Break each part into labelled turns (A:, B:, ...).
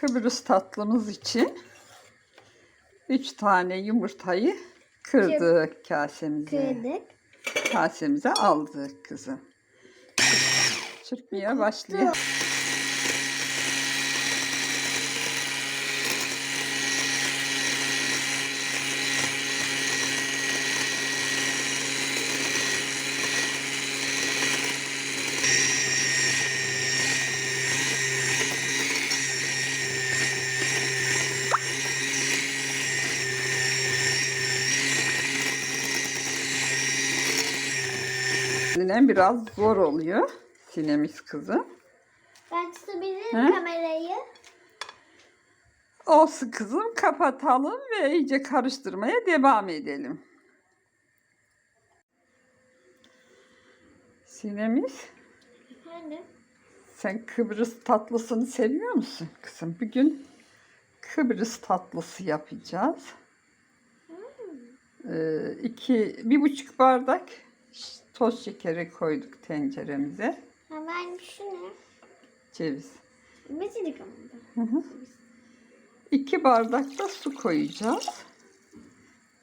A: Kıbrıs tatlımız için 3 tane yumurtayı kırdık kasemize.
B: Kırdık.
A: Kasemize aldık kızım. Çırpmaya başlıyor. Yine biraz zor oluyor sinemiz kızım.
B: Ben tutabilirim
A: He?
B: kamerayı.
A: Olsun kızım kapatalım ve iyice karıştırmaya devam edelim. Sinemiz
B: Efendim?
A: sen Kıbrıs tatlısını seviyor musun kızım? Bugün Kıbrıs tatlısı yapacağız. Ee, iki, bir buçuk bardak toz şekeri koyduk tenceremize.
B: Hemen şu ne?
A: Ceviz.
B: Mezilik ama.
A: İki bardak da su koyacağız.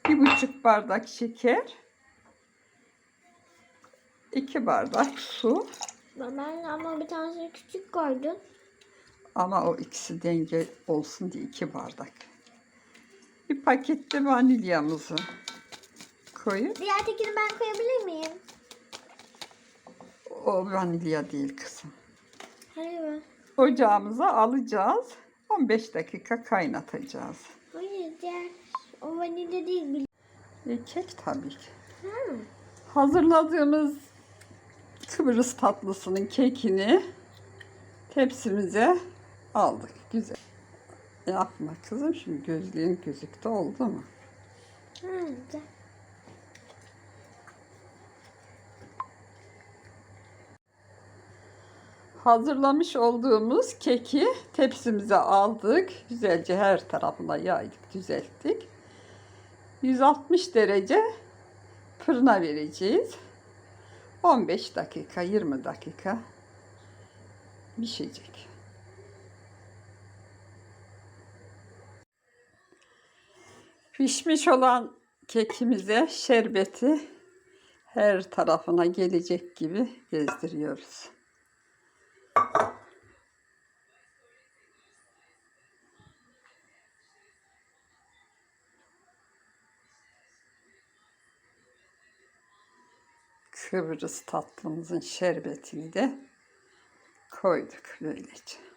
A: Bir buçuk bardak şeker. iki bardak su.
B: Ben ama bir tanesini küçük koydum.
A: Ama o ikisi denge olsun diye iki bardak. Bir pakette vanilyamızı koyup
B: Diğer tekini ben koyabilir miyim?
A: O vanilya değil kızım.
B: Hayır mı?
A: Ocağımıza alacağız. 15 dakika kaynatacağız.
B: Hayır diğer o vanilya değil.
A: E, kek tabii ki.
B: Ha.
A: Hazırladığımız Kıbrıs tatlısının kekini tepsimize aldık. Güzel. Yapma kızım şimdi gözlüğün gözüktü oldu mu?
B: Ha, güzel.
A: Hazırlamış olduğumuz keki tepsimize aldık. Güzelce her tarafına yaydık, düzelttik. 160 derece fırına vereceğiz. 15 dakika, 20 dakika pişecek. Pişmiş olan kekimize şerbeti her tarafına gelecek gibi gezdiriyoruz. Kıbrıs tatlımızın şerbetini de koyduk böylece.